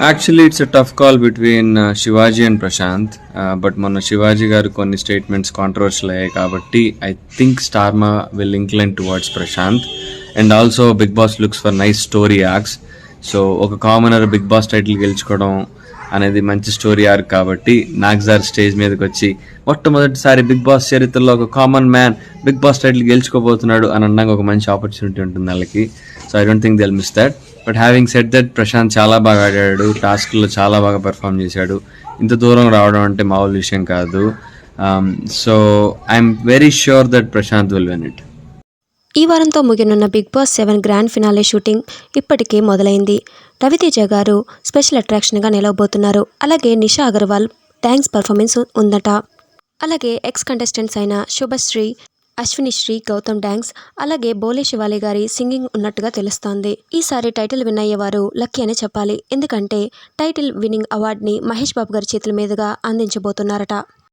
Actually it's tough call between Shivaji and Prashant but మొన్న శివాజీ గారు కొన్ని స్టేట్మెంట్స్ కాంట్రవర్షియల్ అయ్యాయి కాబట్టి I think Star Maa will incline towards Prashant and also Bigg Boss looks for nice story axe so ఒక commoner Bigg Boss title గెలుచుకోవడం అనేది మంచి story arc కాబట్టి నాగ్జార్ స్టేజ్ మీదకి వచ్చి మొట్టమొదటిసారి బిగ్ బాస్ చరిత్రలో ఒక common man Bigg Boss title గెలుచుకోబోతున్నాడు అని అన్నాక ఒక మంచి ఆపర్చునిటీ ఉంటుంది వాళ్ళకి. So I don't think they'll miss that but having said that Prashant చాలా బాగా ఆడాడు. టాస్క్లో చాలా బాగా పెర్ఫామ్ చేశాడు. ఇంత దూరం రావడం అంటే మామూలు విషయం కాదు. So I'm very sure that Prashant will win it ఈ వారంతో ముగినున్న Bigg Boss seven grand finale shooting ఇప్పటికే మొదలైంది. రవితేజ గారు స్పెషల్ అట్రాక్షన్గా నిలవబోతున్నారు. అలాగే నిషా అగర్వాల్ థ్యాంక్స్ పర్ఫార్మెన్స్ ఉందట. అలాగే ఎక్స్ కంటెస్టెంట్స్ అయిన శుభశ్రీ అశ్విని శ్రీ గౌతమ్ డాన్స్ అలాగే బోలే శివాలి గారి సింగింగ్ ఉన్నట్టుగా తెలుస్తోంది. ఈసారి టైటిల్ విన్ అయ్యేవారు లక్కీ అని చెప్పాలి. ఎందుకంటే టైటిల్ విన్నింగ్ అవార్డుని మహేష్ బాబు గారి చేతుల మీదుగా అందించబోతున్నారట.